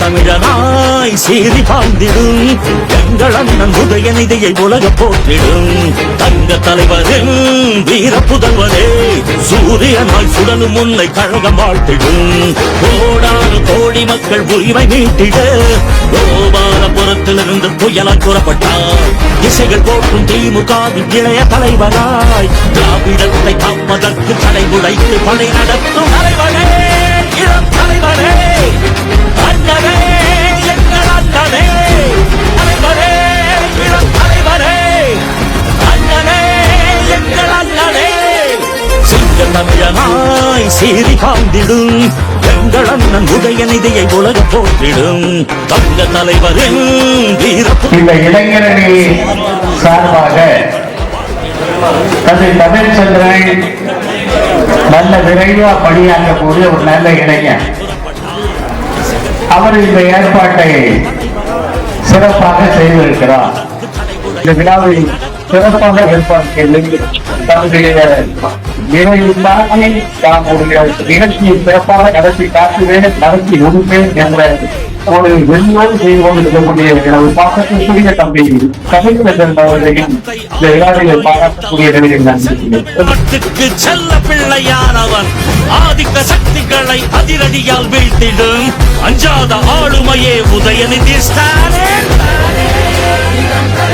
தமிழனாய் சீறி பாய்ந்திடும் எங்கள் அண்ணன் உதயநிதியை உலக போற்றிடும். தங்க தலைவரின் வீர புதல்வரே சூரியனாய் சுடலும் உன்னை கழகம் வாழ்த்திடும். கோடான கோடி மக்கள் உரிமை மீட்டிட கோபாலபுரத்திலிருந்து புயலாய் கூறப்பட்டார் இசைகள் போற்றும் திமுகவின் இளைய தலைவராய் திராவிடத்தை காப்பதற்கு தடை உடைத்து படை நடத்தும் தமிழனாய் சீறி காந்திடும் எங்கள் அண்ணன் உதயநிதியை உலக போற்றிடும் தங்க தலைவரின் இந்த இளைஞரணி சார்பாக தந்தை தமிழ்ச்சந்திரன் நல்ல விரைவா பணியாற்றக்கூடிய ஒரு நல்ல இளைஞர். அவர் இந்த ஏற்பாட்டை சிறப்பாக செய்திருக்கிறார். இந்த விழாவை சிறப்பாக ஏற்பாடு கேள்வி தன்னுடைய நிறைவில்லாமல் தன்னுடைய நிகழ்ச்சியை சிறப்பாக நடத்தி காட்டுவேன் நடத்தி என்ற ஒரு செய்து கொண்டிருக்கக்கூடிய எனது தம்பி கவிஞர் அவர்களையும் இந்த விழாவிலே நிலையில் நான் செல்ல பிள்ளையானவன். ஆதிக்க சக்திகளை அதிரடியால் வீழ்த்திடும். அஞ்சாத ஆளுமையே உதயநிதி ஸ்டாலின்.